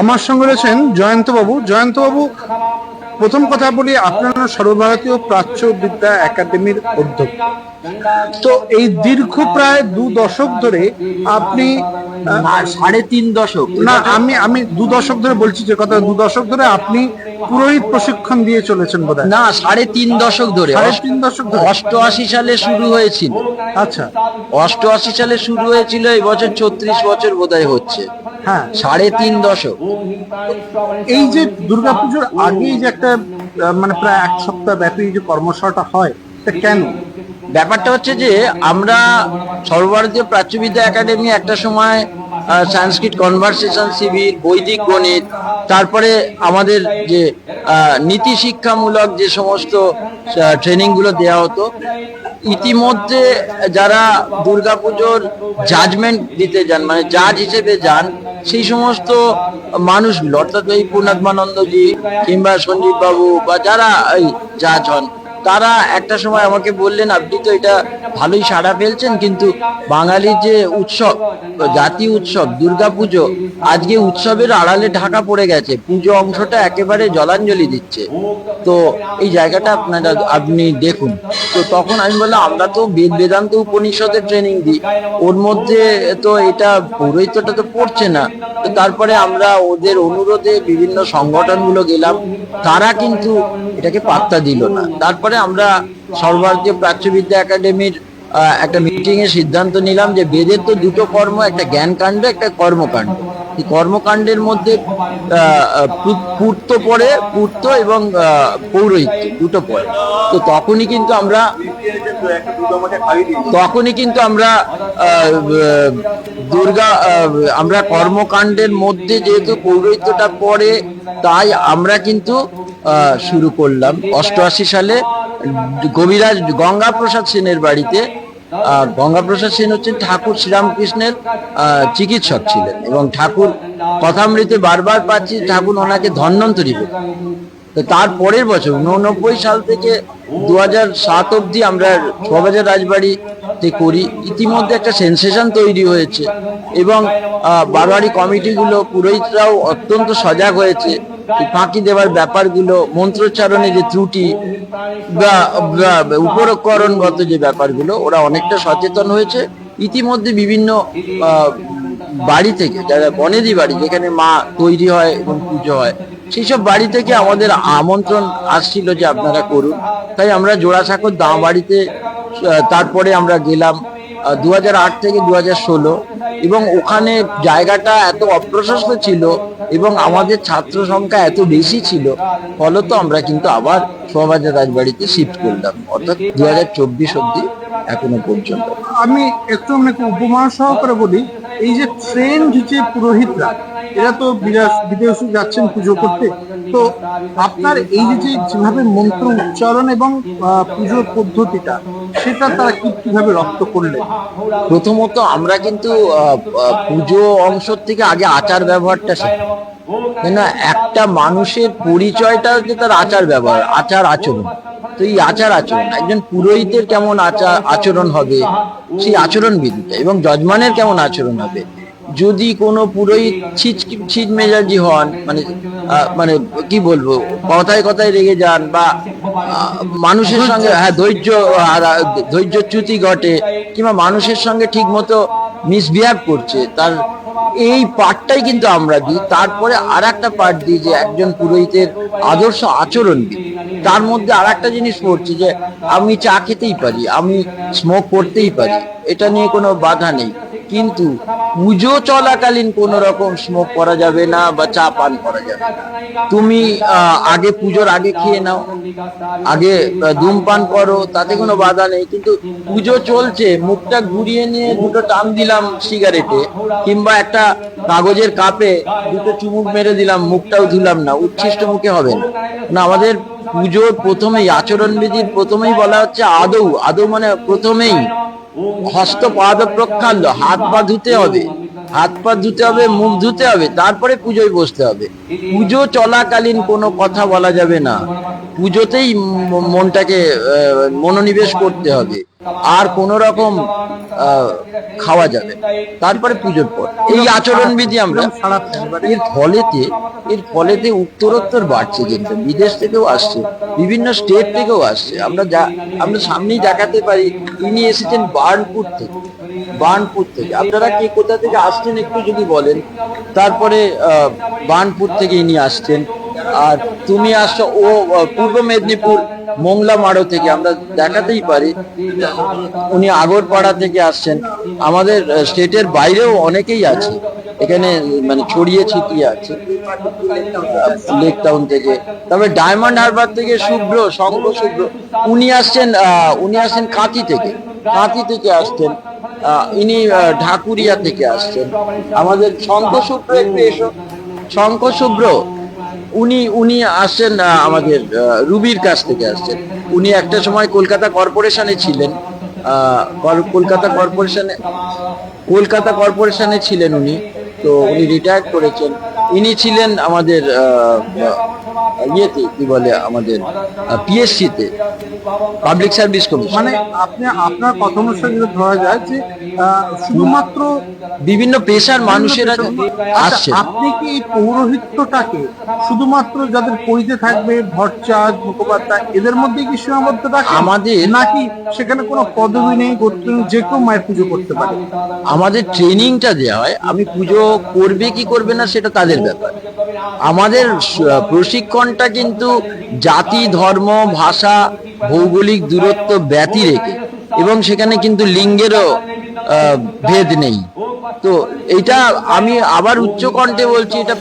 আমার সঙ্গে রয়েছেন জয়ন্তবাবু। জয়ন্তবাবু প্রথম কথা বলি আপনারা সর্বভারতীয় প্রাচ্য বিদ্যা একাডেমির অধ্যক্ষ। তো এই দীর্ঘ প্রায় দু দশক ধরে আপনি সাড়ে তিন দশক। না আমি আমি দু দশক ধরে বলছি যে কথা দু দশক ধরে আপনি পুরোহিত প্রশিক্ষণ দিয়ে চলেছেন বোধ না সাড়ে তিন দশক ধরে। সাড়ে তিন দশক ধরে। অষ্টআশি সালে শুরু হয়েছিল। আচ্ছা। অষ্টআশি সালে শুরু হয়েছিল এই বছর ছত্রিশ বছর বোধহয় হচ্ছে। হ্যাঁ। সাড়ে তিন দশক। এই যে দুর্গাপুজোর আগেই যে একটা মানে প্রায় এক সপ্তাহ ব্যাপী যে কর্মশালাটা হয় তা কেন? ব্যাপারটা হচ্ছে যে আমরা সর্বভারতীয় প্রাচ্যবিদ্যা একাডেমি একটা সময় সংস্কৃত কনভারসেশন শিবির, বৈদিক গণিত, তারপরে আমাদের যে নীতি শিক্ষামূলক যে সমস্ত ট্রেনিংগুলো দেওয়া হতো, ইতিমধ্যে যারা দুর্গাপুজোর জাজমেন্ট দিতে যান মানে জাজ হিসেবে যান, সেই সমস্ত মানুষগুলো অর্থাৎ পূর্ণাত্মানন্দজি কিংবা সঞ্জীব বাবু বা যারা এই জাজ হন তারা একটা সময় আমাকে বললেন, আপনি তো এটা ভালোই সাড়া ফেলছেন, কিন্তু বাঙালির যে উৎসব জাতীয় উৎসব, দুর্গাপুজো, আজকে উৎসবের আড়ালে ঢাকা পড়ে গেছে, পুজো অংশটা একেবারে জলাঞ্জলি দিচ্ছে। তো এই জায়গাটা আপনারা, আপনি দেখুন। তো তখন আমি বললাম, আমরা তো বেদ বেদান্ত উপনিষদের ট্রেনিং দিই। ওর মধ্যে তো এটা পৌরোহিত্যটা তো পড়ছে না। তো তারপরে আমরা ওদের অনুরোধে বিভিন্ন সংগঠনগুলো গেলাম। তারা কিন্তু এটাকে পাত্তা দিল না। তারপরে আমরা সর্বভারতীয় প্রাচ্যবিদ্যা একাডেমির একটা মিটিং এ সিদ্ধান্ত নিলাম যে বেদের তো দুটো কর্ম একটা জ্ঞান কাণ্ড একটা কর্মকাণ্ড। কর্মকাণ্ডের মধ্যে পূর্ত পড়ে পূর্ত এবং আহ, পৌরোহিত্য দুটো পড়ে তো তখনই কিন্তু আমরা তখনই কিন্তু আমরা দুর্গা আমরা কর্মকাণ্ডের মধ্যে যেহেতু পৌরোহিত্যটা পড়ে তাই আমরা কিন্তু শুরু করলাম। অষ্টআশি সালে কবিরাজ গঙ্গা প্রসাদ সেনের বাড়িতে গঙ্গাপ্রসাদ সেন হচ্ছেন ঠাকুর শ্রীরামকৃষ্ণের চিকিৎসক ছিলেন এবং ঠাকুর কথামৃতে বারবার পাচ্ছি, ঠাকুর ওনাকে ধন্বন্তরী বলতেন। তো তার পরের বছর, উননব্বই সাল থেকে দু হাজার সাত অব্দি আমরা ছবাজার রাজবাড়িতে করি। ইতিমধ্যে একটা সেন্সেশন তৈরি হয়েছে এবং বারোয়ারি কমিটিগুলো, পুরোহিতরাও অত্যন্ত সজাগ হয়েছে। ফাঁকি দেওয়ার ব্যাপারগুলো মন্ত্রোচ্চারণে যে ত্রুটি বা উপরকরণগত যে ব্যাপারগুলো, ওরা অনেকটা সচেতন হয়েছে। ইতিমধ্যে বিভিন্ন বাড়ি থেকে, যারা বনেদি বাড়ি, যেখানে মা তৈরি হয় এবং পুজো হয় সেই সব বাড়ি থেকে আমাদের আমন্ত্রণ আসছিল যে আপনারা করুন। তাই আমরা জোড়াসাঁকোর দাঁ বাড়িতে তারপরে আমরা গেলাম দু থেকে দু এবং ওখানে জায়গাটা এত অপ্রশস্ত ছিল এবং আমাদের ছাত্র সংখ্যা এত বেশি ছিল, ফলত আমরা কিন্তু আবার শোভাবাজার রাজবাড়িতে শিফট করলাম, অর্থাৎ দু হাজার চব্বিশ অব্দি এখনও পর্যন্ত। আমি একটু আপনাকে উপমা সহকারে বলি, এই যে ট্রেন্ড যে পুরোহিতরা, এরা তো বিদেশ যাচ্ছেন পুজো করতে। তো আপনার এই যে যেভাবে মন্ত্র উচ্চারণ এবং পুজোর পদ্ধতিটা সেটা তারা কীভাবে রপ্ত করলেন? প্রথমত আমরা কিন্তু পুজো অংশ থেকে আগে আচার ব্যবহারটা শিখি। না একটা মানুষের পরিচয়টা হচ্ছে তার আচার ব্যবহার, আচার আচরণ। তো এই আচার আচরণ, একজন পুরোহিতের কেমন আচার আচরণ হবে? সেই আচরণ এবং যজমানের কেমন আচরণ হবে? যদি কোনো পুরোহিত ছিচ ছিচ মেজাজি হন মানে মানে কি বলব, কথায় কথায় রেগে যান বা মানুষের সঙ্গে হ্যাঁ ধৈর্য ধৈর্যচ্যুতি ঘটে কিংবা মানুষের সঙ্গে ঠিক মতো মিসবিহেভ করছে, তার এই পার্টটাই কিন্তু আমরা দিই। তারপরে আর একটা পার্ট দিই যে একজন পুরোহিতের আদর্শ আচরণ দিই তার মধ্যে আর একটা জিনিস পড়ছে যে আমি চা খেতেই পারি, আমি স্মোক করতেই পারি, এটা নিয়ে কোনো বাধা নেই। কিন্তু পুজো চলাকালীন কোন রকম স্মোক করা যাবে না বা চা পান করা যাবে তুমি আগে পুজোর আগে খেয়ে নাও। আগে ধূমপান করো, তাতে কোনো বাধা নেই। কিন্তু পুজো চলছে, মুখটা ঘুরিয়ে নিয়ে দুটো টান দিলাম সিগারেটে কিংবা একটা কাগজের কাপে দুটো চুমুক মেরে দিলাম, মুখটাও ধুলাম না। উচ্ছিষ্ট মুখে হবে না। না, আমাদের পুজোর প্রথমেই, আচরণবিধির প্রথমেই বলা হচ্ছে আদৌ। আদৌ মানে প্রথমেই হস্ত পাদ প্রক্ষাল্য হাত পা ধুতে হবে, হাত পা ধুতে হবে, মুখ ধুতে হবে, তারপরে পুজোয় বসতে হবে। পুজো চলাকালীন কোনো কথা বলা যাবে না। পুজোতেই মনটাকে মনোনিবেশ করতে হবে। আর কোন রকম খাওয়া যাবে। তারপরে পুজোর পর। এই আচরণবিধি আমরা এর ফলেতে এর ফলেতে উত্তরোত্তর বাড়ছে কিন্তু। বিদেশ থেকেও আসছে, বিভিন্ন স্টেট থেকেও আসছে। আমরা যা, আমরা সামনেই দেখাতে পারি, ইনি এসেছেন বার্নপুর থেকে বার্নপুর থেকে। আপনারা কে কোথা থেকে আসছেন একটু যদি বলেন। তারপরে বার্নপুর থেকে ইনি আসছেন। আর তুমি আসছো ও পূর্ব মেদিনীপুর মোংলা মারো থেকে আমরা দেখাতেই পারি। উনি আগরপাড়া থেকে আসছেন। আমাদের স্টেটের বাইরেও অনেকেই আছে। এখানে মানে ছড়িয়ে ছিটিয়ে আছে। লেক টাউন থেকে। তবে ডায়মন্ড হারবার থেকে শুভ্র, শঙ্খ শুভ্র। উনি আসছেন উনি আসছেন কাঁথি থেকে। কাঁথি থেকে আসছেন। ইনি ঢাকুরিয়া থেকে আসছেন। আমাদের শঙ্খ শুভ্র একটু এসো। শঙ্খ শুভ্র। উনি উনি আসছেন আমাদের রুবির কাছ থেকে আসছেন। উনি একটা সময় কলকাতা কর্পোরেশনে ছিলেন। কলকাতা কর্পোরেশনে কলকাতা কর্পোরেশনে ছিলেন উনি। তো উনি রিটায়ার করেছেন। ইনি ছিলেন আমাদের ইয়েতে কি বলে আমাদের পিএসসিতে পাবলিক সার্ভিস কমিশন মানে আপনি আপনার কথা অনুসারে যদি ধরা যায় যে শুধুমাত্র বিভিন্ন পেশার মানুষেরা আচ্ছা, আসছেন। আপনি কি এই পৌরোহিত্যটাকে শুধুমাত্র যাদের পরিতে থাকবে ভট্টাচার্য মুখোপাধ্যায় এদের মধ্যে কি সীমাবদ্ধ রাখেন? আমাদের- নাকি সেখানে কোনো পদবি নেই যে কেউ মায়ের পুজো করতে পারে? আমাদের ট্রেনিংটা দেওয়া হয় আমি পুজো করবে কি করবে না সেটা তাদের ব্যাপার। আমাদের স- প্রশিক্ষণটা কিন্তু জাতি, ধর্ম, ভাষা, ভৌগোলিক দূরত্ব ব্যতি রেখে এবং সেখানে কিন্তু লিঙ্গেরও ভেদ নেই। তো এটা আমি আবার উচ্চকণ্ঠে বলছি, এটা